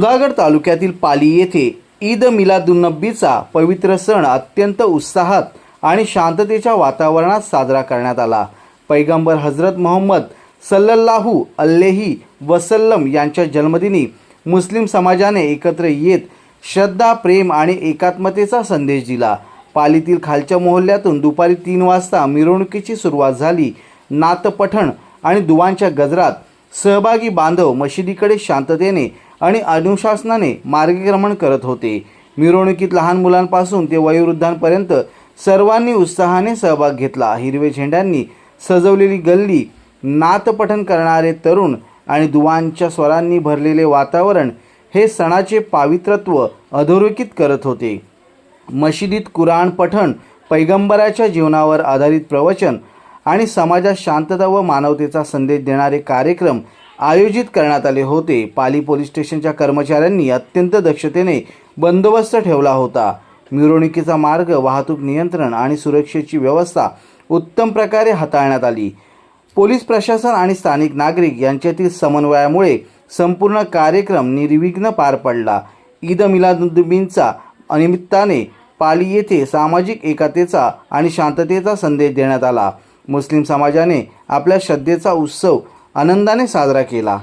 सुधागड तालुक्यातील पाली येथे ईद मिलादुन्नबीचा पवित्र सण अत्यंत उत्साहात आणि शांततेच्या वातावरणात साजरा करण्यात आला. पैगंबर हजरत मोहम्मद सल्लल्लाहू अल्लेही वसल्लम यांच्या जन्मदिनी मुस्लिम समाजाने एकत्र येत श्रद्धा प्रेम आणि एकात्मतेचा संदेश दिला. पालीतील खालच्या मोहल्ल्यातून दुपारी तीन वाजता मिरवणुकीची सुरुवात झाली. नातपठण आणि दुवांच्या गजरात सहभागी बांधव मशिदीकडे शांततेने आणि अनुशासनाने मार्गक्रमण करत होते. मिरवणुकीत लहान मुलांपासून ते वयोवृद्धांपर्यंत सर्वांनी उत्साहाने सहभाग घेतला. हिरवे झेंड्यांनी सजवलेली गल्ली नातपठण करणारे तरुण आणि दुवांच्या स्वरांनी भरलेले वातावरण हे सणाचे पावित्रत्व अधोरेखित करत होते. मशिदीत कुराण पठण पैगंबराच्या जीवनावर आधारित प्रवचन आणि समाजात शांतता व मानवतेचा संदेश देणारे कार्यक्रम आयोजित करण्यात आले होते. पाली पोलीस स्टेशनच्या कर्मचाऱ्यांनी अत्यंत दक्षतेने बंदोबस्त ठेवला होता. मिरवणुकीचा मार्ग वाहतूक नियंत्रण आणि सुरक्षेची व्यवस्था उत्तम प्रकारे हाताळण्यात आली. पोलीस प्रशासन आणि स्थानिक नागरिक यांच्यातील समन्वयामुळे संपूर्ण कार्यक्रम निर्विघ्न पार पडला. ईद मिलादुद्दीनचा निमित्ताने पाली येथे सामाजिक एकतेचा आणि शांततेचा संदेश देण्यात आला. मुस्लिम समाजाने आपल्या श्रद्धेचा उत्सव आनंदाने साजरा केला.